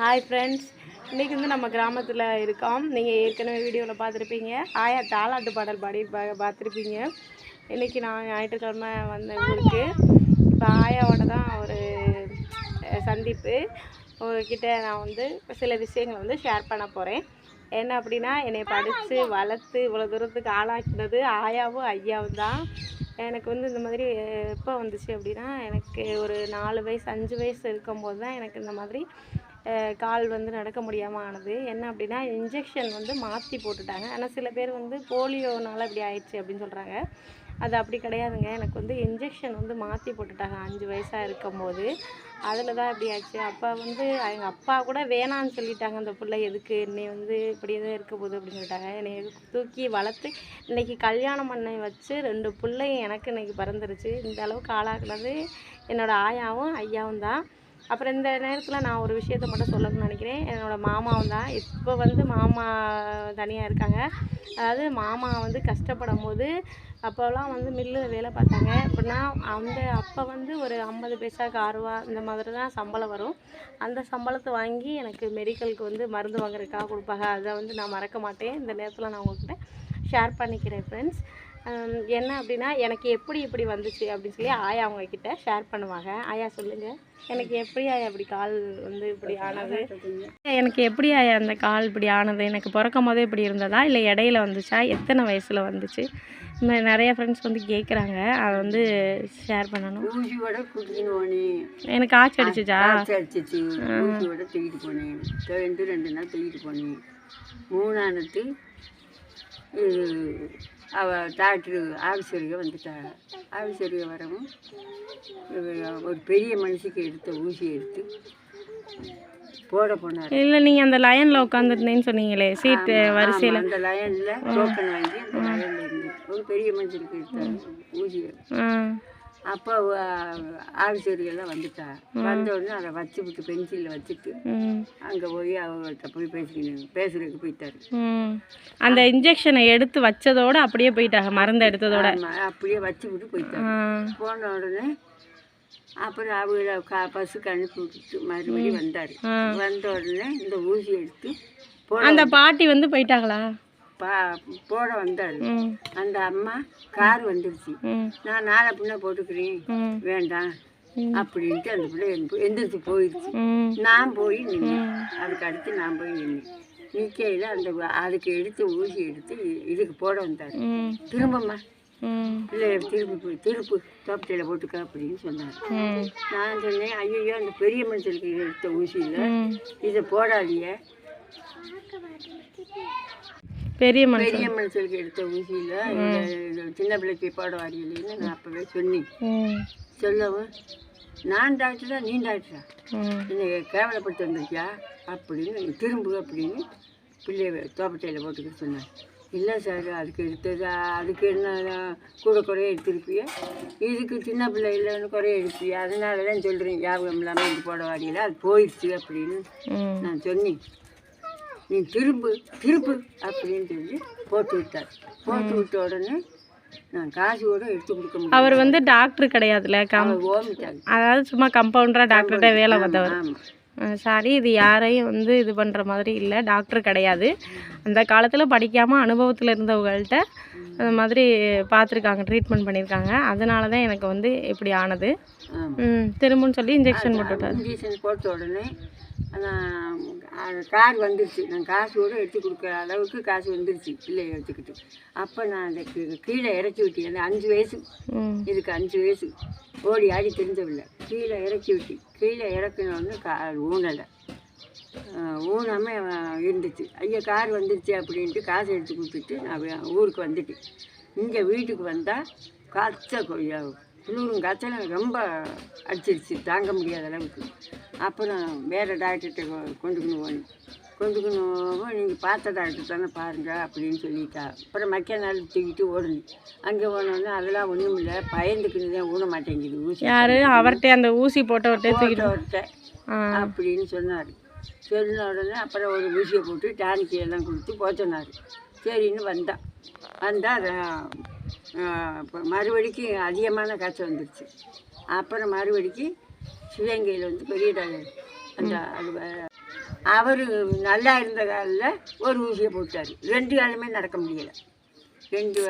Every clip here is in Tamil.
ஹாய் ஃப்ரெண்ட்ஸ் இன்றைக்கி வந்து நம்ம கிராமத்தில் இருக்கோம். நீங்கள் ஏற்கனவே வீடியோவில் பார்த்துருப்பீங்க. ஆயா தாலாட்டு பாடல் பாடி பா பார்த்துருப்பீங்க. இன்றைக்கி நான் ஞாயிற்றுக்கிழமை வந்த ஊருக்கு. இப்போ ஆயாவோட தான் ஒரு சந்திப்பு. உங்ககிட்ட நான் வந்து சில விஷயங்களை வந்து ஷேர் பண்ண போகிறேன் என்ன அப்படின்னா என்னை படித்து வளர்த்து இவ்வளோ தூரத்துக்கு ஆளாக்கினது ஆயாவும் ஐயாவும் தான். எனக்கு வந்து இந்த மாதிரி எப்போ வந்துச்சு அப்படின்னா எனக்கு ஒரு நாலு வயசு அஞ்சு வயசு இருக்கும்போது தான் எனக்கு இந்த மாதிரி கால் வந்து நடக்க முடியாமல் ஆனது என்ன அப்படின்னா இன்ஜெக்ஷன் வந்து மாற்றி போட்டுட்டாங்க. ஆனால் சில பேர் வந்து போலியோனால இப்படி ஆயிடுச்சு அப்படின்னு சொல்கிறாங்க அது அப்படி கிடையாதுங்க. எனக்கு வந்து இன்ஜெக்ஷன் வந்து மாற்றி போட்டுட்டாங்க. அஞ்சு வயசாக இருக்கும்போது. அதில் தான் இப்படி ஆச்சு. அப்பா வந்து எங்கள் அப்பா கூட வேணான்னு சொல்லிட்டாங்க. அந்த பிள்ளை எதுக்கு? என்னை வந்து இப்படியே தான் இருக்க போகுது அப்படின்னு சொல்லிட்டாங்க. என்னை தூக்கி வளர்த்து இன்னைக்கு கல்யாணம் பண்ணி வச்சு ரெண்டு பிள்ளையும் எனக்கு இன்னைக்கு பிறந்துருச்சு. இந்த அளவுக்கு ஆளாக்குனது என்னோட ஆயாவும் ஐயாவும் தான். அப்புறம் இந்த நேரத்தில் நான் ஒரு விஷயத்த மட்டும் சொல்லணும்னு நினைக்கிறேன். என்னோடய மாமாவும் தான். இப்போ வந்து மாமா தனியாக இருக்காங்க. அதாவது மாமா வந்து கஷ்டப்படும் போது அப்போல்லாம் வந்து மில்லில் வேலை பார்த்தாங்க. அப்படின்னா அந்த அப்போ வந்து ஒரு ஐம்பது பைசாவுக்கு ஆறுரூவா இந்த மாதிரி தான் சம்பளம் வரும். அந்த சம்பளத்தை வாங்கி எனக்கு மெடிக்கலுக்கு வந்து மருந்து வாங்குறதுக்காக கொடுப்பாங்க. அதை வந்து நான் மறக்க மாட்டேன். இந்த நேரத்தில் நான் உங்கள்கிட்ட ஷேர் பண்ணிக்கிறேன் ஃப்ரெண்ட்ஸ் என்ன அப்படின்னா எனக்கு எப்படி இப்படி வந்துச்சு அப்படின்னு சொல்லி ஆயா அவங்க கிட்ட ஷேர் பண்ணுவாங்க. ஆயா சொல்லுங்கள் எனக்கு எப்படி ஆயா இப்படி கால் வந்து இப்படி ஆனது? எனக்கு எப்படி ஆயா அந்த கால் இப்படி ஆனது? எனக்கு பிறக்கும் போதே இப்படி இருந்ததா? இல்லை இடையில வந்துச்சா? எத்தனை வயசில் வந்துச்சு? இந்த மாதிரி நிறைய ஃப்ரெண்ட்ஸ் வந்து கேட்குறாங்க அதை வந்து ஷேர் பண்ணணும். எனக்கு ஆச்சு அடிச்சுச்சா? அடிச்சிச்சு. தூக்கிட்டு போனேன். ரெண்டு ரெண்டு நாள் தூக்கிட்டு போனேன். மூணானத்து இது அவ டாக்டரு ஆஃபீஸருக வந்துட்டாங்க ஆஃபீஸருக வரவும் ஒரு பெரிய மனுஷிக்கு எடுத்த ஊசி எடுத்து போட போனார். இல்லை நீங்கள் அந்த லைனில் உட்காந்துருந்தேன்னு சொன்னீங்களே சீட்டு வரிசையில். அந்த லயனில் டோக்கன் வாங்கி அந்த லயனில் இருந்து ஒரு பெரிய மனுஷனுக்கு எடுத்த ஊசி அப்போ ஆஃபீஸர்கள்லாம் வந்துட்டா. வந்த உடனே அதை வச்சு விட்டு பென்சிலில் வச்சுட்டு அங்கே போய் அவங்கள்ட்ட போய் பேசிக்கணும் பேசுறதுக்கு போயிட்டாரு. அந்த இன்ஜெக்ஷனை எடுத்து வச்சதோட அப்படியே போயிட்டாங்க மருந்து எடுத்ததோட. அப்படியே வச்சு விட்டு போயிட்டாரு ஆ. போன உடனே அப்புறம் அவங்கள கா பஸ்ஸுக்கு அனுப்பி விட்டுட்டு மறுபடியும் வந்தார். வந்த உடனே இந்த ஊசி எடுத்து அந்த பாட்டி வந்து போயிட்டாங்களா? பா போட வந்தார். அந்த அம்மா கார் வந்துருச்சு. நான் நாளை பின்ன போட்டுக்கிறேன். வேண்டாம். அப்படின்ட்டு அந்த பிள்ளை எந்த- எந்திரிச்சு போயிடுச்சு நான் போய் நின்னேன். அதுக்கு அடுத்து நான் போய் நின்னேன். நிற்கையில் அந்த அதுக்கு எடுத்து ஊசி எடுத்து இதுக்கு போட வந்தார். திரும்பம்மா. இல்லை திருப்பி போய் திருப்பு தோப்பத்தையில் போட்டுக்க அப்படின்னு சொன்னார். நான் சொன்னேன் ஐயோ அந்த பெரிய மனுஷனுக்கு எடுத்த ஊசியில் இதை போடாதீங்க. பெரிய மனுஷன். பெரிய மனுஷனுக்கு எடுத்த ஊசியில் சின்ன பிள்ளைக்கு போட வாரியலைன்னு நான் அப்போவே சொன்னேன். சொல்லவும் நான் டாக்டரா நீ டாக்டரா? என்னை கேவலப்படுத்த வந்திருக்கியா? அப்படின்னு திரும்பு அப்படின்னு பிள்ளைய தோப்பட்டையில் போட்டுக்கிட்டு சொன்னார். இல்லை சார் அதுக்கு எடுத்தது அதுக்கு என்ன கூட குறைய எடுத்திருப்பிய? இதுக்கு சின்ன பிள்ளை இல்லைன்னு குறைய எடுப்பிய அதனால தான் சொல்கிறேன் ஞாபகம் இல்லாமல் இது போட வாரியல அது போயிடுச்சு அப்படின்னு நான் சொன்னேன். நீ திரும்பு திருப்பு அப்படின்னு சொல்லி போட்டு விட்டார். போட்டு விட்ட உடனே நான் காசு கூட எடுத்து கொடுக்க முடியும் அவர் வந்து டாக்டர் கிடையாதுல்ல கம் ஓமிட்டாங்க அதாவது சும்மா கம்பவுண்டராக டாக்டர்கிட்ட வேலை வந்தவர் சாரி இது யாரையும் வந்து இது பண்ணுற மாதிரி இல்லை டாக்டர் கிடையாது. அந்த காலத்தில் படிக்காமல் அனுபவத்தில் இருந்தவங்கள்ட்ட அந்த மாதிரி பார்த்துருக்காங்க ட்ரீட்மெண்ட் பண்ணியிருக்காங்க. அதனால தான் எனக்கு வந்து இப்படி ஆனது. திரும்பன்னு சொல்லி இன்ஜெக்ஷன் போட்டு விட்டாரு இன்ஜெக்ஷன் போட்ட உடனே அது கார் வந்துருச்சு. நான் காசு கூட எடுத்து கொடுக்குற அளவுக்கு காசு வந்துருச்சு பிள்ளைய எடுத்துக்கிட்டு. அப்போ நான் அந்த கீழே இறக்கி விட்டேன். அந்த அஞ்சு வயசு. இதுக்கு அஞ்சு வயசு. ஓடி ஆடி தெரிஞ்சவில்லை. கீழே இறக்கி விட்டு கீழே இறக்கினோடனே கா ஊனலை. ஊனாமல் இருந்துச்சு. ஐயா கார் வந்துருச்சு அப்படின்ட்டு காசு எடுத்து கொடுத்துட்டு நான் ஊருக்கு வந்துட்டேன். இங்கே வீட்டுக்கு வந்தால் காய்ச்சல் குளிரும் காய்ச்சல் ரொம்ப அடிச்சிருச்சு தாங்க முடியாத அளவுக்கு. அப்புறம் வேறு டாக்டர்கிட்ட கொண்டுக்கணும் போனேன். கொண்டுக்கணும் நீங்கள் பார்த்த டாக்டர் தானே பாருங்க அப்படின்னு சொல்லிட்டா. அப்புறம் மக்கிய நாள் தூக்கிட்டு ஓடணும் அங்கே போனோன்னே அதெல்லாம் ஒன்றும் இல்லை பயந்துக்குன்னு தான் ஊன மாட்டேங்குது ஊசி யார்? அவர்கிட்ட அந்த ஊசி போட்டவர்கிட்ட தூக்கிட்டு ஆ. அப்படின்னு சொன்னார். சொன்ன உடனே அப்புறம் ஒரு ஊசியை போட்டு டானிக்கு எல்லாம் கொடுத்து போக சொன்னார் சரின்னு வந்தான் வந்தால் இப்போ மறுபடிக்கு அதிகமான காய்ச்சல் வந்துருச்சு. அப்புறம் மறுபடிக்கு சிவகங்கையில் வந்து பெரிய டாக்டர் அந்த அது அவர் நல்லா இருந்த காலில் ஒரு ஊசியை போட்டார். ரெண்டு காலுமே நடக்க முடியலை. ரெண்டு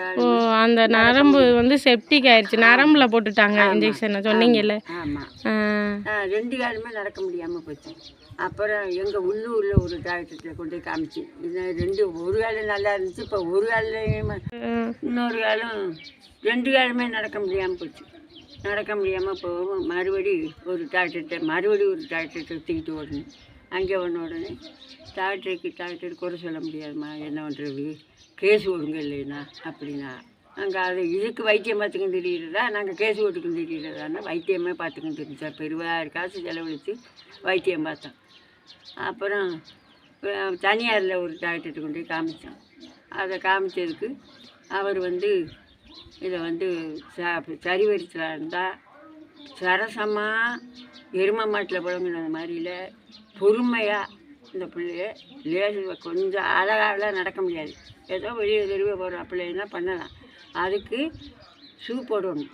அந்த நரம்பு வந்து செப்டிக் ஆயிடுச்சு நரம்புல போட்டுட்டாங்க இன்ஜெக்ஷனை சொன்னீங்கல்ல. ஆமாம் ரெண்டு காலமே நடக்க முடியாமல் போச்சு. அப்புறம் எங்கள் உள்ளூரில் ஒரு டாக்டர்கிட்ட கொண்டு போய் காமிச்சு இது ரெண்டு ஒரு காலம் நல்லா இருந்துச்சு இப்போ ஒரு காலையும் இன்னொரு காலம் ரெண்டு காலுமே நடக்க முடியாமல் போச்சு. நடக்க முடியாமல் போகும் மறுபடி ஒரு டாக்டர்கிட்ட மறுபடி ஒரு டாக்டர்கிட்ட தூக்கிட்டு ஓடணும் அங்கே ஒன்று உடனே டாக்டருக்கு டாக்டர் குறை சொல்ல முடியாதும்மா என்ன பண்ணுறது கேஸ் ஒழுங்கு இல்லைன்னா அப்படின்னா அங்கே அது இதுக்கு வைத்தியம் பார்த்துக்கும் தெரியுறதா நாங்கள் கேஸ் ஓட்டுக்கும் தெரியுறதானா வைத்தியமே பார்த்துக்கும் சார். பெருவாறு காசு செலவழித்து வைத்தியம் பார்த்தோம். அப்புறம் தனியாரில் ஒரு டாக்டர்கிட்ட கொண்டு போய் காமிச்சோம். அதை காமிச்சதுக்கு அவர் வந்து இதை வந்து ச சரி இருந்தால் சரசமாக எரும மாட்டில் புழங்குனது மாதிரியில் பொறுமையாக இந்த பிள்ளைய லேசு கொஞ்சம் அழகாகலாம் நடக்க முடியாது. ஏதோ வெளியே தெருவே போகிற பிள்ளைன்னா பண்ணலாம். அதுக்கு ஷூ போடணும்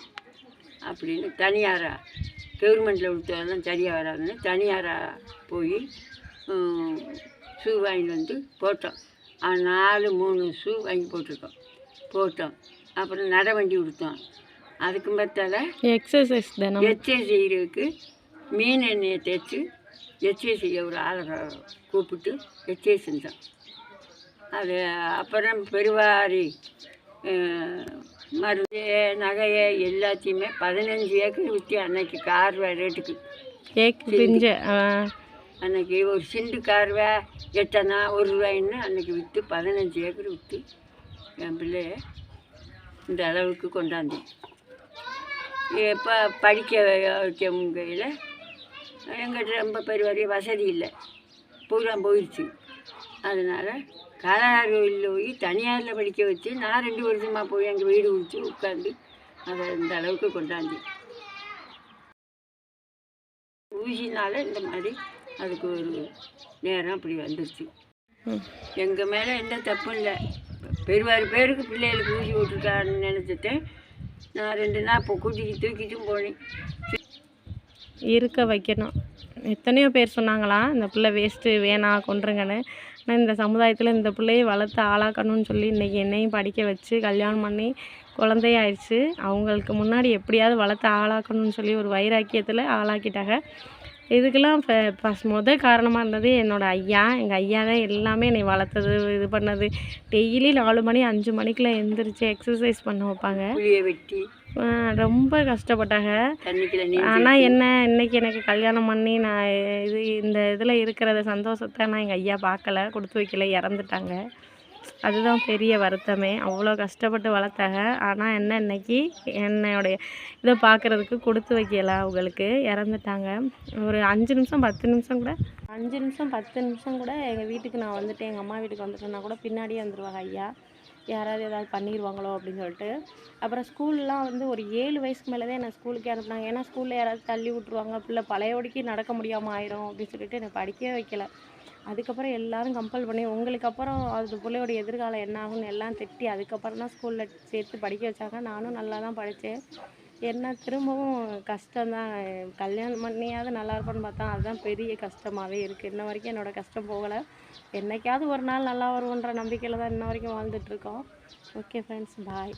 அப்படின்னு தனியாராக கவர்மெண்ட்டில் கொடுத்ததெல்லாம் சரியாக வராதுன்னு தனியாராக போய் ஷூ வாங்கிட்டு வந்து போட்டோம். நாலு மூணு ஷூ வாங்கி போட்டிருக்கோம். போட்டோம். அப்புறம் நட வண்டி கொடுத்தோம் அதுக்கு மத்தால எக்ஸசைஸ் தினம் எச்சை செய்கிறதுக்கு மீன் எண்ணெயை தேய்ச்சி எச்சை செய்ய ஒரு ஆளை கூப்பிட்டு எச்சை செஞ்சோம். அது அப்புறம் பெருவாரி மருந்து நகையை எல்லாத்தையுமே பதினஞ்சு ஏக்கர் விற்று அன்னைக்கு கார் ரேட்டுக்கு. பிஞ்ச ஆ, அன்னைக்கு ஒரு சிண்டு கார்வை எட்டனா ஒரு ரூபாயின்னு அன்னைக்கு விற்று பதினஞ்சு ஏக்கர் விற்று என் பிள்ளைய இந்த அளவுக்கு கொண்டாந்து. இப்போ படிக்க வைக்கையில் எங்கிட்ட ரொம்ப பெரிய வசதி இல்லை. பூரா போயிடுச்சு அதனால் காலார் கோயிலில் போய் தனியாரில் படிக்க வச்சு நான் ரெண்டு வருஷமாக போய் அங்கே வீடு கொடுத்து உட்காந்து அதை இந்த அளவுக்கு கொண்டாந்து. ஊசினால இந்த மாதிரி அதுக்கு ஒரு நேரம் அப்படி வந்துருச்சு. எங்கள் மேலே எந்த தப்பும் இல்லை. பெருவாறு பேருக்கு பிள்ளைகளுக்கு ஊசி விட்டுருக்கான்னு நினச்சிட்டேன். நான் ரெண்டு நாள் இப்போ கூட்டிக்கு தூக்கிட்டும் போனேன். இருக்க வைக்கணும். எத்தனையோ பேர் சொன்னாங்களாம் இந்த பிள்ளை வேஸ்ட்டு வேணாம் கொண்டுருங்கன்னு ஆனால் இந்த சமுதாயத்தில் இந்த பிள்ளையை வளர்த்து ஆளாக்கணும்னு சொல்லி இன்றைக்கி என்னையும் படிக்க வச்சு கல்யாணம் பண்ணி குழந்தையாயிடுச்சு அவங்களுக்கு முன்னாடி எப்படியாவது வளர்த்து ஆளாக்கணும்னு சொல்லி ஒரு வைராக்கியத்தில் ஆளாக்கிட்டாங்க. இதுக்கெல்லாம் இப்போ ஃபஸ்ட் முத காரணமாக இருந்தது என்னோடய ஐயா. எங்கள் ஐயா தான் எல்லாமே என்னை வளர்த்தது இது பண்ணது. டெய்லி நாலு மணி அஞ்சு மணிக்கெலாம் எந்திரிச்சு எக்ஸசைஸ் பண்ண வைப்பாங்க. வெட்டி. ரொம்ப கஷ்டப்பட்டாங்க. ஆனால் என்ன இன்னைக்கு எனக்கு கல்யாணம் பண்ணி நான் இது இந்த இதில் இருக்கிறத சந்தோஷத்தை நான் எங்கள் ஐயா பார்க்கல கொடுத்து வைக்கல இறந்துட்டாங்க. அதுதான் பெரிய வருத்தமே. அவ்வளோ கஷ்டப்பட்டு வளர்த்தாங்க. ஆனால் என்ன இன்னைக்கு? என்னுடைய இதை பார்க்குறதுக்கு கொடுத்து வைக்கல அவங்களுக்கு. இறந்துட்டாங்க. ஒரு அஞ்சு நிமிஷம் பத்து நிமிஷம் கூட. அஞ்சு நிமிஷம் பத்து நிமிஷம் கூட எங்கள் வீட்டுக்கு நான் வந்துட்டு எங்கள் அம்மா வீட்டுக்கு வந்துட்டேன்னா கூட பின்னாடியே வந்துடுவாங்க ஐயா யாராவது ஏதாவது பண்ணிடுவாங்களோ அப்படின்னு சொல்லிட்டு. அப்புறம் ஸ்கூல்லாம் வந்து ஒரு ஏழு வயசுக்கு மேலே தான் என்னை ஸ்கூலுக்கே அனுப்புனாங்க. ஏன்னா ஸ்கூலில் யாராவது தள்ளி விட்ருவாங்க பிள்ளை பழையபடிக்கு நடக்க முடியாமல் ஆயிரும் அப்படின்னு சொல்லிட்டு என்னை படிக்கவே வைக்கல. அதுக்கப்புறம் எல்லாரும் கம்பல் பண்ணி உங்களுக்கு அப்புறம் அது பிள்ளையோட எதிர்காலம் என்ன ஆகும்னு எல்லாம் திட்டி அதுக்கப்புறம் தான் ஸ்கூலில் சேர்த்து படிக்க வச்சாங்க. நானும் நல்லா தான் படித்தேன். என்ன திரும்பவும் கஷ்டம்தான் கல்யாணம் பண்ணியாவது நல்லா இருப்பான்னு பார்த்தா அதுதான் பெரிய கஷ்டமாகவே இருக்குது இன்ன வரைக்கும் என்னோடய கஷ்டம் போகலை. என்னைக்காவது ஒரு நாள் நல்லா வருவோன்ற நம்பிக்கையில் தான் இன்ன வரைக்கும் வாழ்ந்துட்டுருக்கோம் ஓகே ஃப்ரெண்ட்ஸ் பாய்